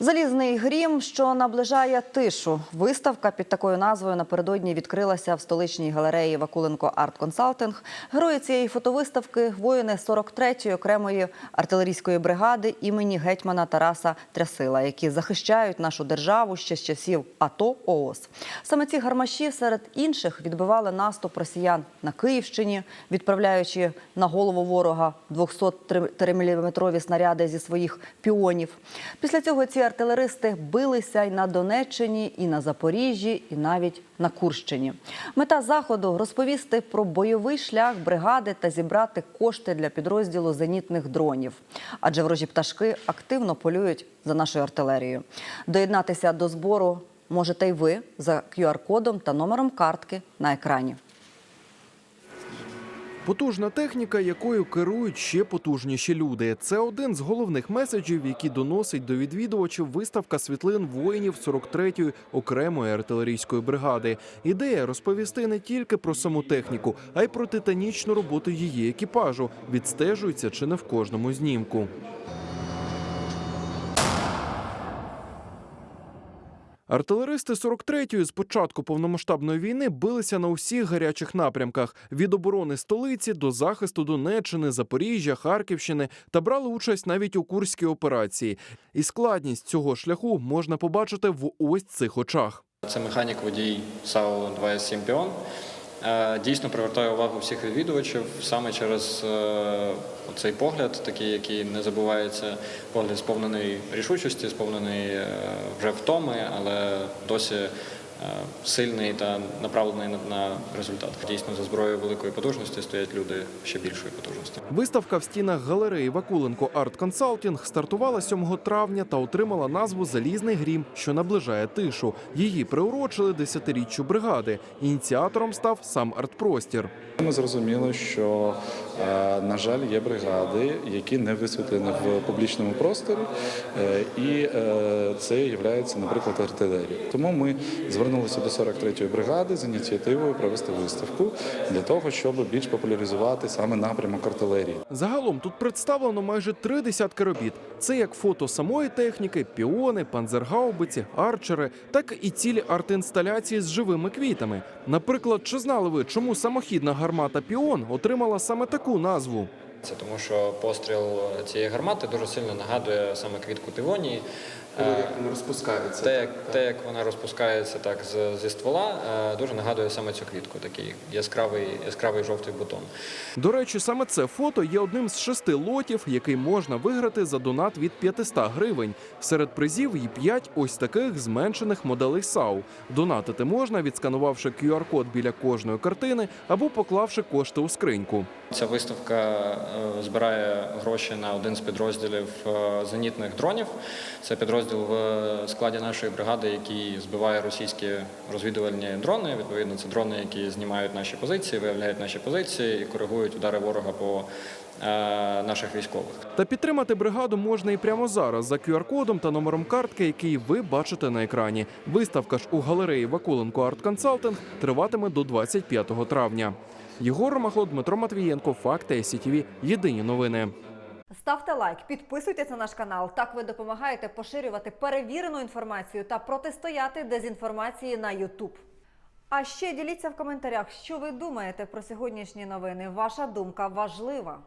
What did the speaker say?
Залізний грім, що наближає тишу. Виставка під такою назвою напередодні відкрилася в столичній галереї Вакуленко Арт Консалтинг. Герої цієї фотовиставки воїни 43-ї окремої артилерійської бригади імені гетьмана Тараса Трясила, які захищають нашу державу ще з часів АТО ООС. Саме ці гармаші серед інших відбивали наступ росіян на Київщині, відправляючи на голову ворога 203-мм снаряди зі своїх піонів. Після цього ці артилеристи билися й на Донеччині, і на Запоріжжі, і навіть на Курщині. Мета заходу розповісти про бойовий шлях бригади та зібрати кошти для підрозділу зенітних дронів. Адже ворожі пташки активно полюють за нашою артилерією. Доєднатися до збору можете й ви за QR-кодом та номером картки на екрані. Потужна техніка, якою керують ще потужніші люди. Це один з головних меседжів, які доносить до відвідувачів виставка світлин воїнів 43-ї окремої артилерійської бригади. Ідея розповісти не тільки про саму техніку, а й про титанічну роботу її екіпажу. Відстежується чи не в кожному знімку. Артилеристи 43-ї з початку повномасштабної війни билися на усіх гарячих напрямках від оборони столиці до захисту Донеччини, Запоріжжя, Харківщини та брали участь навіть у курській операції. І складність цього шляху можна побачити в ось цих очах. Це механік водій САУ 2С7 Піон. Е, Дійсно привертає увагу всіх відвідувачів саме через е, цей погляд, такий, який не забувається, погляд сповнений рішучості, сповнений е, вже втоми, але досі сильний та направлений на- результат. Дійсно, за зброєю великої потужності стоять люди ще більшої потужності. Виставка в стінах галереї Вакуленко Арт Консалтінг стартувала 7 травня та отримала назву Залізний грім, що наближає тишу. Її приурочили десятиріччю бригади. Ініціатором став сам артпростір. Ми зрозуміли, що е, на жаль є бригади, які не висвітлені в публічному просторі, е, і е, це є, наприклад, артилерія. Тому ми звернулися до 43-ї бригади з ініціативою провести виставку для того, щоб більш популяризувати саме напрямок артилерії. Загалом тут представлено майже три десятки робіт. Це як фото самої техніки, піони, панзергаубиці, арчери, так і цілі арт-інсталяції з живими квітами. Наприклад, чи знали ви, чому самохідна гармата Піон отримала саме таку назву? Це тому, що постріл цієї гармати дуже сильно нагадує саме квітку тивонії. Вона розпускається. Те, як, те, як вона розпускається так з, зі ствола, е, дуже нагадує саме цю квітку, такий яскравий, яскравий жовтий бутон. До речі, саме це фото є одним з шести лотів, який можна виграти за донат від 500 гривень. Серед призів і п'ять ось таких зменшених моделей САУ. Донатити можна, відсканувавши QR-код біля кожної картини або поклавши кошти у скриньку. Ця виставка е, збирає гроші на один з підрозділів е, зенітних дронів. Це підрозділ в складі нашої бригади, який збиває російські розвідувальні дрони. Відповідно, це дрони, які знімають наші позиції, виявляють наші позиції і коригують удари ворога по е, наших військових. Та підтримати бригаду можна і прямо зараз за QR-кодом та номером картки, який ви бачите на екрані. Виставка ж у галереї Вакуленко Арт Консалтинг триватиме до 25 травня. Єгор Махло, Дмитро Матвієнко, Факти СІТВ. Єдині новини. Ставте лайк, підписуйтесь на наш канал. Так ви допомагаєте поширювати перевірену інформацію та протистояти дезінформації на YouTube. А ще діліться в коментарях, що ви думаєте про сьогоднішні новини. Ваша думка важлива.